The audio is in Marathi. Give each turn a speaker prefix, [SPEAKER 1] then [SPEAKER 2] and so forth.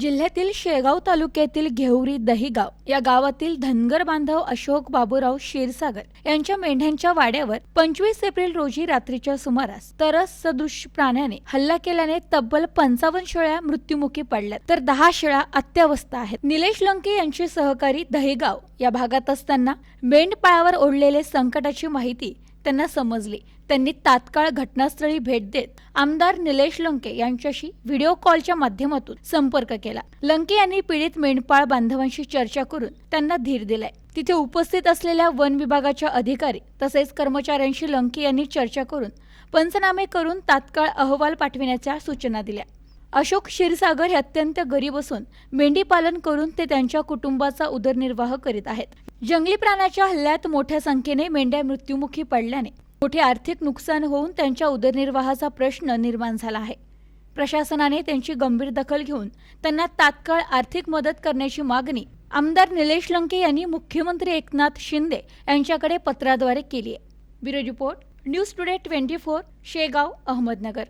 [SPEAKER 1] जिल्ह्यातील शेगाव तालुक्यातील घेवरी दहिगाव या गावातील धनगर बांधव अशोक बाबूराव क्षीरसागर यांच्या मेंढ्यांच्या वाड्यावर पंचवीस एप्रिल रोजी रात्रीच्या सुमारास तरस सदृश प्राण्याने हल्ला केल्याने तब्बल पंचावन्न शेळ्या मृत्युमुखी पडल्या तर दहा शेळ्या अत्यावस्था आहेत. निलेश लंके यांचे सहकारी दहिगाव या भागात असताना मेंढपाळावर ओढलेले संकटाची माहिती त्यांना समजली. त्यांनी तात्काळ घटनास्थळी भेट देत आमदार निलेश लंके यांच्याशी व्हिडिओ कॉलच्या माध्यमातून संपर्क केला. लंके यांनी पीडित मेंढपाळ बांधवांशी चर्चा करून त्यांना धीर दिलाय. तिथे उपस्थित असलेल्या वन विभागाच्या अधिकारी तसेच कर्मचाऱ्यांशी लंके यांनी चर्चा करून पंचनामे करून तात्काळ अहवाल पाठविण्याच्या सूचना दिल्या. अशोक क्षीरसागर हे अत्यंत गरीब असून मेंढी पालन करून ते त्यांच्या कुटुंबाचा उदरनिर्वाह करीत आहेत. जंगली प्राण्याच्या हल्ल्यात मोठ्या संख्येने मेंढ्या मृत्युमुखी पडल्याने मोठे आर्थिक नुकसान होऊन त्यांच्या उदरनिर्वाहाचा प्रश्न निर्माण झाला आहे. प्रशासनाने त्यांची गंभीर दखल घेऊन त्यांना तात्काळ आर्थिक मदत करण्याची मागणी आमदार निलेश लंके यांनी मुख्यमंत्री एकनाथ शिंदे यांच्याकडे पत्राद्वारे केली आहे. Bureau report news today twenty four Shegaon Ahmednagar.